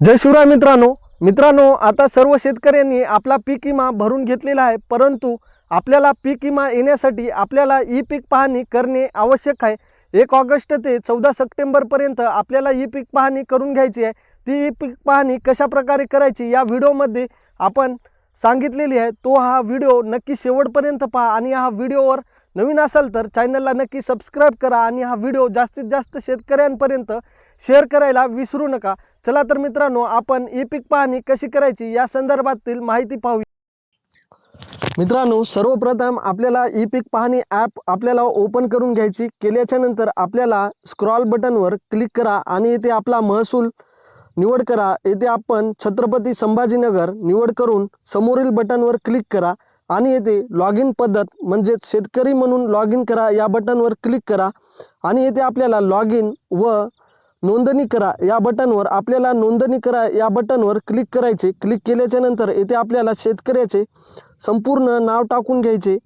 जय शिवराय मित्रांनो. मित्रांनो आता सर्व शेतकऱ्यांनी आपला पीक विमा भरून घेतलेला आहे परंतु आपल्याला पीक विमा येण्यासाठी आपल्याला ई पीक पाहणी करणे आवश्यक आहे. एक ऑगस्ट ते चौदा सप्टेंबरपर्यंत आपल्याला ई पीक पाहणी करून घ्यायची आहे. ती ई पीक पाहणी कशा प्रकारे करायची या व्हिडिओमध्ये आपण सांगितलेली आहे. तो हा व्हिडिओ नक्की शेवटपर्यंत पहा आणि हा व्हिडिओवर नवीन असाल तर चॅनलला नक्की सबस्क्राईब करा आणि हा व्हिडिओ जास्तीत जास्त शेतकऱ्यांपर्यंत शेअर करायला विसरू नका. चला तर मित्रांनो आपण ई पीक पाहणी कशी करायची या संदर्भातील माहिती पाहूया मित्रांनो सर्वप्रथम आपल्याला ई पीक पाहणी ॲप आपल्याला ओपन करून घ्यायची. केल्याच्यानंतर आपल्याला स्क्रॉल बटनवर क्लिक करा आणि येथे आपला महसूल निवड करा. येथे आपण छत्रपती संभाजीनगर निवड करून समोरील बटनवर क्लिक करा आणि येथे लॉग इन पद्धत म्हणजेच शेतकरी म्हणून लॉग इन करा या बटनवर क्लिक करा आणि येथे आपल्याला लॉग इन व नोंदणी करा. या बटनवर आपल्याला नोंदणी करा. या बटनवर क्लिक करायचे. क्लिक केल्याच्यानंतर येथे आपल्याला शेतकऱ्याचे संपूर्ण नाव टाकून घ्यायचे.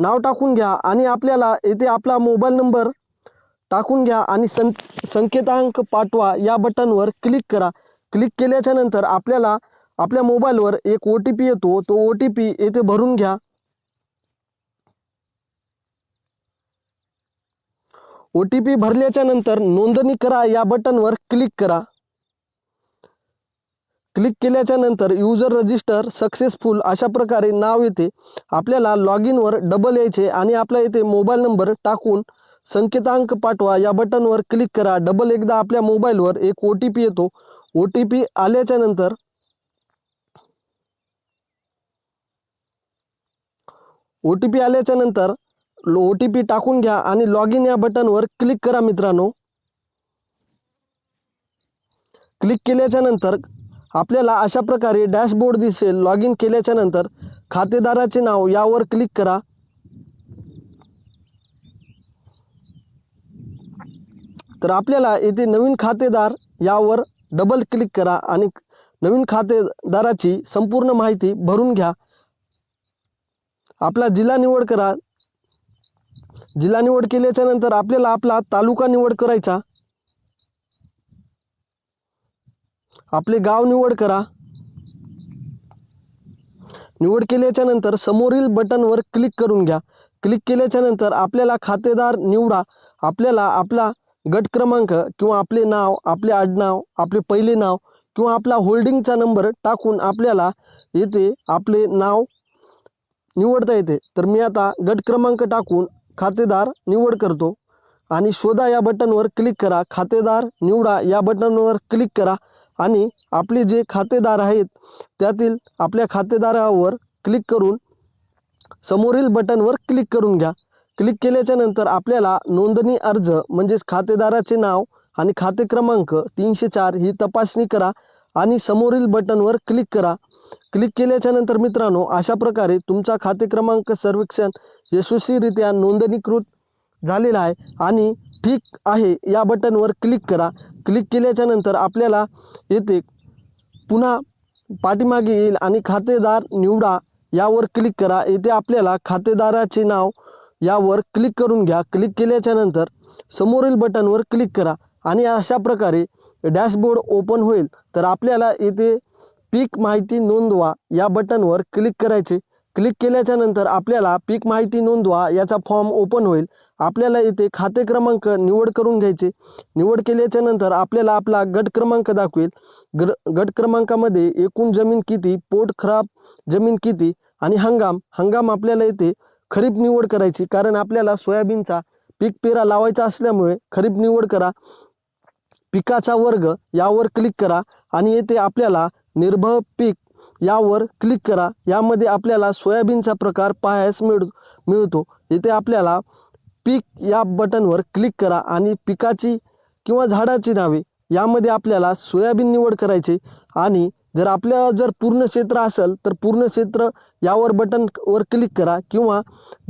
नाव टाकून घ्या आणि आपल्याला येथे आपला मोबाईल नंबर टाकून घ्या आणि सं संकेतांक पाठवा. या बटनवर क्लिक करा. क्लिक केल्याच्यानंतर आपल्याला आपल्या मोबाईलवर एक ओ टी पी येतो. तो ओ टी पी येथे भरून घ्या. ओ टी पी भरल्याच्या नंतर नोंदणी करा या बटनवर क्लिक करा. क्लिक केल्याच्यानंतर युजर रजिस्टर सक्सेसफुल अशा प्रकारे नाव येते. आपल्याला लॉग इनवर डबल यायचे आणि आपला येथे मोबाईल नंबर टाकून संकेतांक पाठवा या बटनवर क्लिक करा. डबल एकदा आपल्या मोबाईलवर एक ओ टी पी येतो. ओ टी पी आल्याच्यानंतर ओ टी पी आल्याच्यानंतर ओ टी पी टाकून घ्या आणि लॉग इन या बटनवर क्लिक करा मित्रांनो. क्लिक केल्याच्यानंतर आपल्याला अशा प्रकारे डॅशबोर्ड दिसेल. लॉग इन केल्याच्यानंतर खातेदाराचे नाव यावर क्लिक करा. तर आपल्याला येथे नवीन खातेदार यावर डबल क्लिक करा आणि नवीन खातेदाराची संपूर्ण माहिती भरून घ्या. आपला जिल्हा निवड करा. जिल्हा निवड केल्याच्यानंतर आपल्याला आपला तालुका निवड करायचा. आपले गाव निवड करा. निवड केल्याच्यानंतर समोरील बटनवर क्लिक करून घ्या. क्लिक केल्याच्यानंतर आपल्याला खातेदार निवडा. आपल्याला आपला गट क्रमांक किंवा आपले नाव आपले आडनाव आपले पहिले नाव किंवा आपला होल्डिंगचा नंबर टाकून आपल्याला येथे आपले नाव निवडता येते. तर मी आता गट क्रमांक टाकून खातेदार निवड करतो. आणि शोधा या बटनवर क्लिक करा. खातेदार निवडा या बटनवर क्लिक करा. आणि आपले जे खातेदार आहेत त्यातील आपल्या खातेदारावर क्लिक करून समोरील बटनवर क्लिक करून घ्या. क्लिक केल्याच्यानंतर आपल्याला नोंदणी अर्ज म्हणजेच खातेदाराचे नाव आणि खाते क्रमांक तीनशे चार ही तपासणी करा. आणि समोरील बटनवर क्लिक करा. क्लिक केल्याच्यानंतर मित्रांनो अशा प्रकारे तुमचा खाते क्रमांक सर्वेक्षण यशस्वीरित्या नोंदणीकृत झालेला आहे आणि ठीक आहे या बटनवर क्लिक करा. क्लिक केल्याच्यानंतर आपल्याला येथे पुन्हा पाठीमागे येईल आणि खातेदार निवडा यावर क्लिक करा. येथे आपल्याला खातेदाराचे नाव यावर क्लिक करून घ्या. क्लिक केल्याच्यानंतर समोरील बटनवर क्लिक करा. आणि अशा प्रकारे डॅशबोर्ड ओपन होईल तर आपल्याला येथे पीक माहिती नोंदवा या बटनवर क्लिक करायचे. क्लिक केल्याच्यानंतर आपल्याला पीक माहिती नोंदवा याचा फॉर्म ओपन होईल. आपल्याला येथे खाते क्रमांक निवड करून घ्यायचे. निवड केल्याच्यानंतर आपल्याला आपला गट क्रमांक दाखवेल. ग्र गट क्रमांकामध्ये एकूण जमीन किती पोट खराब जमीन किती आणि हंगाम. हंगाम आपल्याला येथे खरीप निवड करायची कारण आपल्याला सोयाबीनचा पीक पेरा लावायचा असल्यामुळे खरीप निवड करा. पिकाचा वर्ग यावर क्लिक करा आणि येथे आपल्याला निर्भय पीक यावर क्लिक करा. यामध्ये आपल्याला सोयाबीनचा प्रकार पाहायस मिळ मिळतो. येथे आपल्याला पीक या बटनवर क्लिक करा आणि पिकाची किंवा झाडाची नावे यामध्ये आपल्याला सोयाबीन निवड करायची. आणि जर आपल्या जर पूर्ण क्षेत्र असेल तर पूर्ण क्षेत्र यावर बटनवर क्लिक करा. किंवा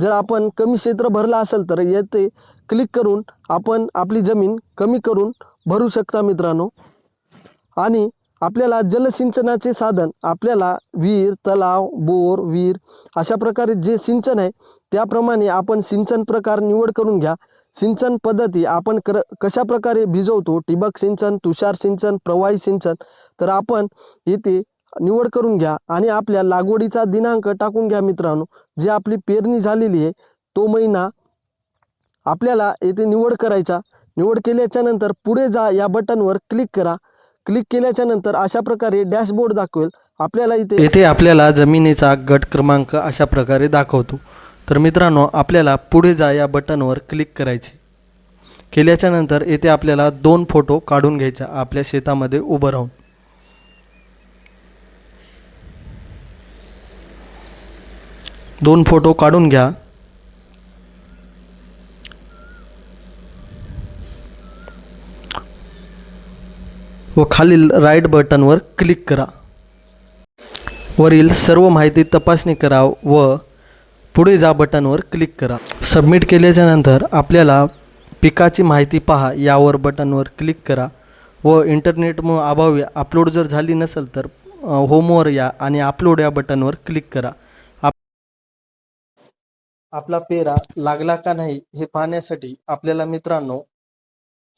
जर आपण कमी क्षेत्र भरलं असेल तर येथे क्लिक करून आपण आपली जमीन कमी करून भरू शकता मित्रांनो. आणि आपल्याला जलसिंचनाचे साधन आपल्याला विहीर तलाव बोर विहीर अशा प्रकारे जे सिंचन आहे त्याप्रमाणे आपण सिंचन प्रकार निवड करून घ्या. सिंचन पद्धती आपण कर कशा प्रकारे भिजवतो? ठिबक सिंचन तुषार सिंचन प्रवाही सिंचन तर आपण येथे निवड करून घ्या आणि आपल्या लागवडीचा दिनांक टाकून घ्या मित्रांनो. जी आपली पेरणी झालेली आहे तो महिना आपल्याला येथे निवड करायचा. निवड केल्याच्यानंतर पुढे जा या बटनवर क्लिक करा. क्लिक केल्याच्यानंतर अशा प्रकारे डॅशबोर्ड दाखवेल. आपल्याला इथे येथे आपल्याला जमिनीचा गट क्रमांक अशा प्रकारे दाखवतो. तर मित्रांनो आपल्याला पुढे जा या बटनवर क्लिक करायचे. केल्याच्यानंतर येथे आपल्याला दोन फोटो काढून घ्यायचा आपल्या शेतामध्ये उभं राहून. दोन फोटो काढून घ्या. व खालील राईट बटनवर क्लिक करा. वरील सर्व माहिती तपासणी करा व पुढे जा बटनवर क्लिक करा. सबमिट केल्याच्यानंतर आपल्याला पिकाची माहिती पहा यावर बटनवर क्लिक करा व इंटरनेटमुळे अभावी अपलोड जर झाली नसेल तर होमवर या आणि अपलोड या बटनवर क्लिक करा. आप आपला पेरा लागला का नाही हे पाहण्यासाठी आपल्याला मित्रांनो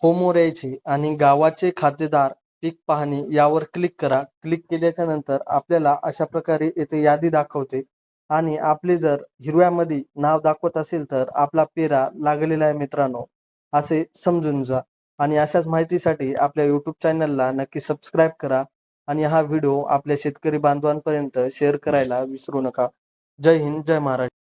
होमवर यायचे आणि गावाचे खातेदार पीक पाहणी यावर क्लिक करा. क्लिक केल्याच्यानंतर आपल्याला अशा प्रकारे येथे यादी दाखवते. आणि आपले जर हिरव्यामध्ये नाव दाखवत असेल तर आपला पेरा लागलेला आहे मित्रांनो. असे समजून जा. आणि अशाच माहितीसाठी आपल्या यूट्यूब चॅनलला नक्की सबस्क्राईब करा. आणि हा व्हिडिओ आपल्या शेतकरी बांधवांपर्यंत शेअर करायला विसरू नका. जय हिंद जय महाराष्ट्र.